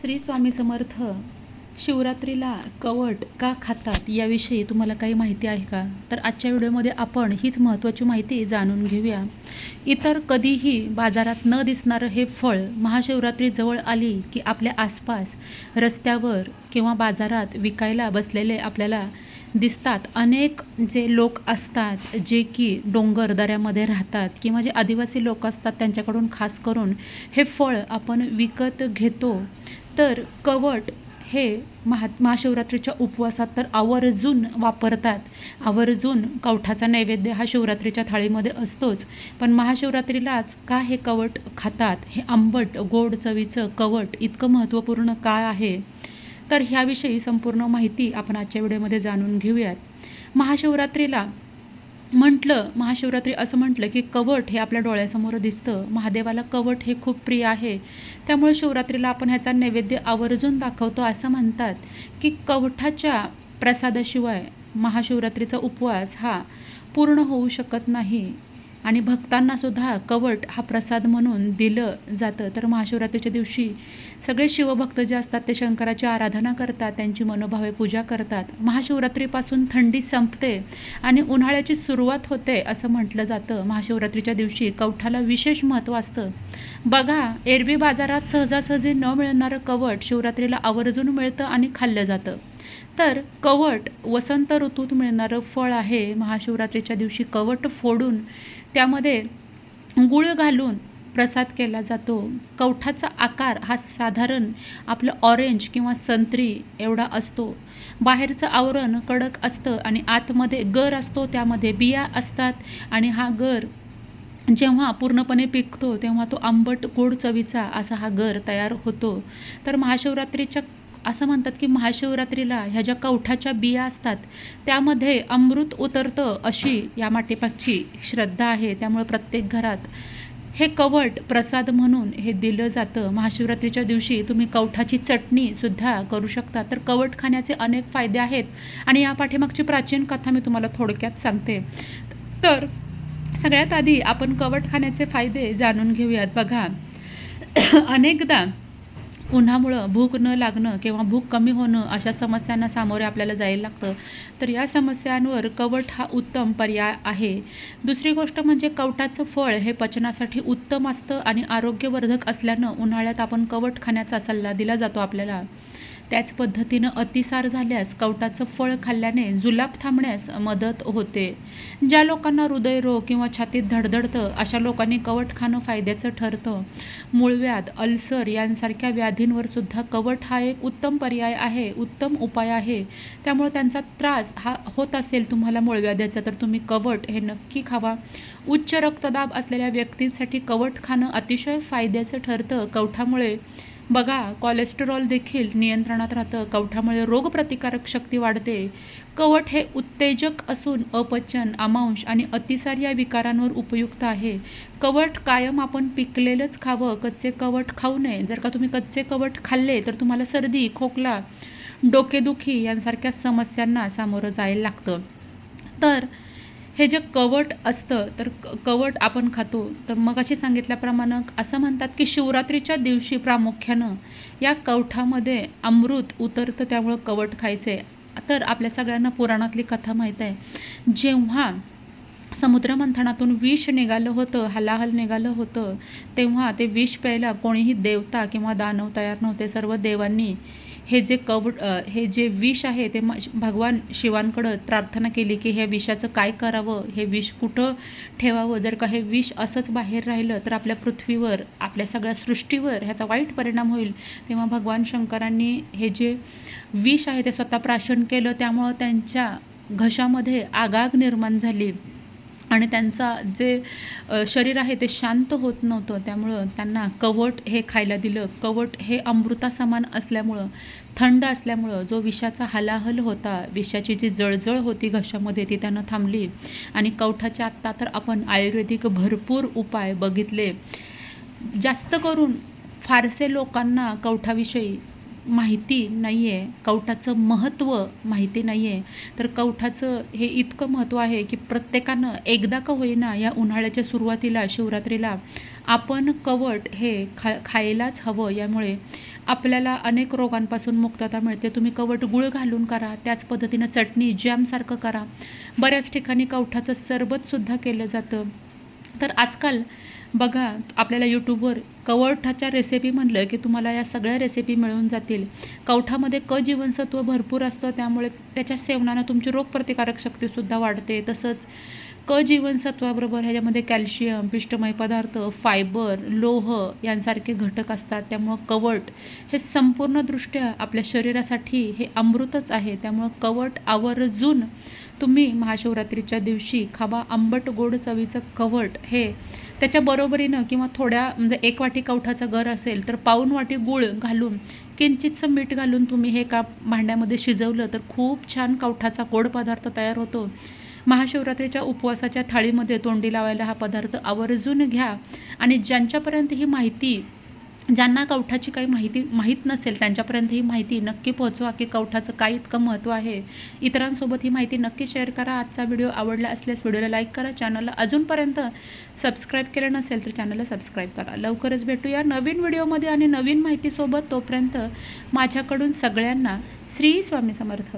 श्री स्वामी समर्थ शिवरात्रीला कवट का खातात याविषयी तुम्हाला काही माहिती आहे का? तर आजच्या व्हिडिओमध्ये आपण हीच महत्त्वाची माहिती जाणून घेऊया. इतर कधीही बाजारात न दिसणारं हे फळ महाशिवरात्री जवळ आली की आपल्या आसपास रस्त्यावर किंवा बाजारात विकायला बसलेले आपल्याला दिसतात. अनेक जे लोक असतात जे की डोंगर दऱ्यामध्ये राहतात किंवा जे आदिवासी लोक असतात त्यांच्याकडून खास करून हे फळ आपण विकत घेतो. तर कवट हे महा महाशिवरात्रीच्या उपवासात तर आवर्जून वापरतात. आवर्जून कवठाचा नैवेद्य हा शिवरात्रीच्या थाळीमध्ये असतोच. पण महाशिवरात्रीलाच का हे कवट खातात? हे आंबट गोड चवीचं कवट इतकं महत्त्वपूर्ण काय आहे? तर ह्याविषयी संपूर्ण माहिती आपण आजच्या व्हिडिओमध्ये जाणून घेऊयात. महाशिवरात्रीला म्हटलं महाशिवरात्री असं म्हटलं की कवट हे आपल्या डोळ्यासमोर दिसतं. महादेवाला कवट हे खूप प्रिय आहे. त्यामुळे शिवरात्रीला आपण ह्याचा नैवेद्य आवर्जून दाखवतो असं म्हणतात की कवठाच्या प्रसादाशिवाय महाशिवरात्रीचा उपवास हा पूर्ण होऊ शकत नाही. आणि भक्तांनासुद्धा कवट हा प्रसाद म्हणून दिलं जातं. तर महाशिवरात्रीच्या दिवशी सगळे शिवभक्त जे असतात ते शंकराची आराधना करतात त्यांची मनोभावे पूजा करतात. महाशिवरात्रीपासून थंडी संपते आणि उन्हाळ्याची सुरुवात होते असं म्हटलं जातं. महाशिवरात्रीच्या दिवशी कवठाला विशेष महत्त्व असतं. बघा एरवी बाजारात सहजासहजी न मिळणारं कवट शिवरात्रीला आवर्जून मिळतं आणि खाल्लं जातं. तर कवट वसंत ऋतूत मिळणारं फळ आहे. महाशिवरात्रीच्या दिवशी कवट फोडून त्यामध्ये गुळ घालून प्रसाद केला जातो. कवठाचा आकार हा साधारण आपलं ऑरेंज किंवा संत्री एवढा असतो. बाहेरचं आवरण कडक असतं आणि आतमध्ये गर असतो त्यामध्ये बिया असतात आणि हा गर जेव्हा पूर्णपणे पिकतो तेव्हा तो आंबट गोड चवीचा असा हा गर तयार होतो. तर महाशिवरात्रीच्या असं म्हणतात की महाशिवरात्रीला ह्या ज्या कवठाच्या बिया असतात त्यामध्ये अमृत उतरतं अशी या माटेपाकची श्रद्धा आहे. त्यामुळे प्रत्येक घरात हे कवट प्रसाद म्हणून हे दिलं जातं. महाशिवरात्रीच्या दिवशी तुम्ही कवठाची चटणीसुद्धा करू शकता. तर कवट खाण्याचे अनेक फायदे आहेत आणि या पाठीमागची प्राचीन कथा मी तुम्हाला थोडक्यात सांगते. तर सगळ्यात आधी आपण कवट खाण्याचे फायदे जाणून घेऊयात. बघा अनेकदा उन्हामुळं भूक न लागणं किंवा भूक कमी होणं अशा समस्यांना सामोरे आपल्याला जायला लागतं. तर या समस्यांवर कवट हा उत्तम पर्याय आहे. दुसरी गोष्ट म्हणजे कवटाचं फळ हे पचनासाठी उत्तम असतं आणि आरोग्यवर्धक असल्यानं उन्हाळ्यात आपण कवट खाण्याचा सल्ला दिला जातो आपल्याला. त्याच पद्धतीनं अतिसार झाल्यास कवटाचं फळ खाल्ल्याने जुलाब थांबण्यास मदत होते. ज्या लोकांना हृदयरोग किंवा छातीत धडधडतं अशा लोकांनी कवट खाणं फायद्याचं ठरतं. मूळव्याध अल्सर यांसारख्या व्याधींवर सुद्धा कवट हा एक उत्तम पर्याय आहे उत्तम उपाय आहे. त्यामुळे त्यांचा त्रास हा होत असेल तुम्हाला मूळव्याध्याचा तर तुम्ही कवट हे नक्की खावा. उच्च रक्तदाब असलेल्या व्यक्तींसाठी कवट खाणं अतिशय फायद्याचं ठरतं. कवठामुळे बघा कोलेस्टेरॉल देखील नियंत्रणात राहतं. कवठामुळे रोगप्रतिकारक शक्ती वाढते. कवट हे उत्तेजक असून अपचन आमांश आणि अतिसार या विकारांवर उपयुक्त आहे. कवट कायम आपण पिकलेलंच खावं. कच्चे कवट खाऊ नये. जर का तुम्ही कच्चे कवट खाल्ले तर तुम्हाला सर्दी खोकला डोकेदुखी यांसारख्या समस्यांना सामोरं जायला लागतं. तर हे जे कवट असतं तर क कवट आपण खातो. तर मग अशी सांगितल्याप्रमाणे असं म्हणतात की शिवरात्रीच्या दिवशी प्रामुख्यानं या कवठामध्ये अमृत उतरतं त्यामुळं कवट खायचे. तर आपल्या सगळ्यांना पुराणातली कथा माहीत आहे. जेव्हा समुद्रमंथनातून विष निघालं होतं हलाहल निघालं होतं तेव्हा ते विष प्यायला कोणीही देवता किंवा दानव तयार नव्हते. सर्व देवांनी हे जे कवड हे जे विष आहे ते म भगवान शिवांकडं प्रार्थना केली की हे विषाचं काय करावं? हे विष कुठं ठेवावं? जर का हे विष असंच बाहेर राहिलं तर आपल्या पृथ्वीवर आपल्या सगळ्या सृष्टीवर ह्याचा वाईट परिणाम होईल. तेव्हा भगवान शंकरांनी हे जे विष आहे ते स्वतः प्राशन केलं. त्यामुळं त्यांच्या घशामध्ये आगाग निर्माण झाली. आणि त्यांचा जे शरीर आहे ते शांत होत नव्हतं. त्यामुळं त्यांना कवट हे खायला दिलं. कवट हे अमृतासमान असल्यामुळं थंड असल्यामुळं जो विषाचा हलाहल होता विषाची जी जळजळ होती घशामध्ये ती त्यानं थांबली. आणि कवठाच्या आत्ता तर आपण आयुर्वेदिक भरपूर उपाय बघितले. जास्त करून फारसे लोकांना कवठाविषयी माहिती नाही आहे कवठाचं महत्त्व माहिती नाही आहे तर कवठाचं हे इतकं महत्त्व आहे की प्रत्येकानं एकदा का होईना या उन्हाळ्याच्या सुरुवातीला शिवरात्रीला आपण कवट हे खा खायलाच हवं. यामुळे आपल्याला अनेक रोगांपासून मुक्तता मिळते. तुम्ही कवट गुळ घालून करा त्याच पद्धतीनं चटणी जॅमसारखं करा. बऱ्याच ठिकाणी कवठाचं सरबतसुद्धा केलं जातं. तर आजकाल बघा आपल्याला यूट्यूबवर कवठाच्या रेसिपी म्हणलं की तुम्हाला या सगळ्या रेसिपी मिळून जातील. कवठामध्ये क जीवनसत्व भरपूर असतं त्यामुळे त्याच्या सेवनानं तुमची रोगप्रतिकारक शक्तीसुद्धा वाढते. तसंच क जीवनसत्वाबरोबर ह्याच्यामध्ये कॅल्शियम पिष्टमय पदार्थ फायबर लोह यांसारखे घटक असतात. त्यामुळं कवट हे संपूर्णदृष्ट्या आपल्या शरीरासाठी हे अमृतच आहे. त्यामुळं कवट आवर्जून तुम्ही महाशिवरात्रीच्या दिवशी खावा आंबट गोड चवीचं कवट हे त्याच्या बरोबरीनं किंवा थोड्या म्हणजे एक वाटी कवठाचं गर असेल तर पाऊण वाटी गूळ घालून किंचितसं मीठ घालून तुम्ही हे का भांड्यामध्ये शिजवलं तर खूप छान कवठाचा गोड पदार्थ तयार होतो. महाशिवरात्रीच्या उपवासाच्या थाळीमध्ये तोंडी लावायला हा पदार्थ आवर्जून घ्या आणि ज्यांच्यापर्यंत ही माहिती ज्यांना कवठाची काही माहिती माहीत नसेल त्यांच्यापर्यंत ही माहिती नक्की पोहोचवा की कवठाचं काय इतकं महत्त्व आहे. इतरांसोबत ही माहिती नक्की शेअर करा. आजचा व्हिडिओ आवडला असल्यास व्हिडिओला लाईक करा. चॅनलला अजूनपर्यंत सबस्क्राईब केलं नसेल तर चॅनलला सबस्क्राईब करा. लवकरच भेटूया नवीन व्हिडिओमध्ये आणि नवीन माहितीसोबत तोपर्यंत माझ्याकडून सगळ्यांना श्री स्वामी समर्थ.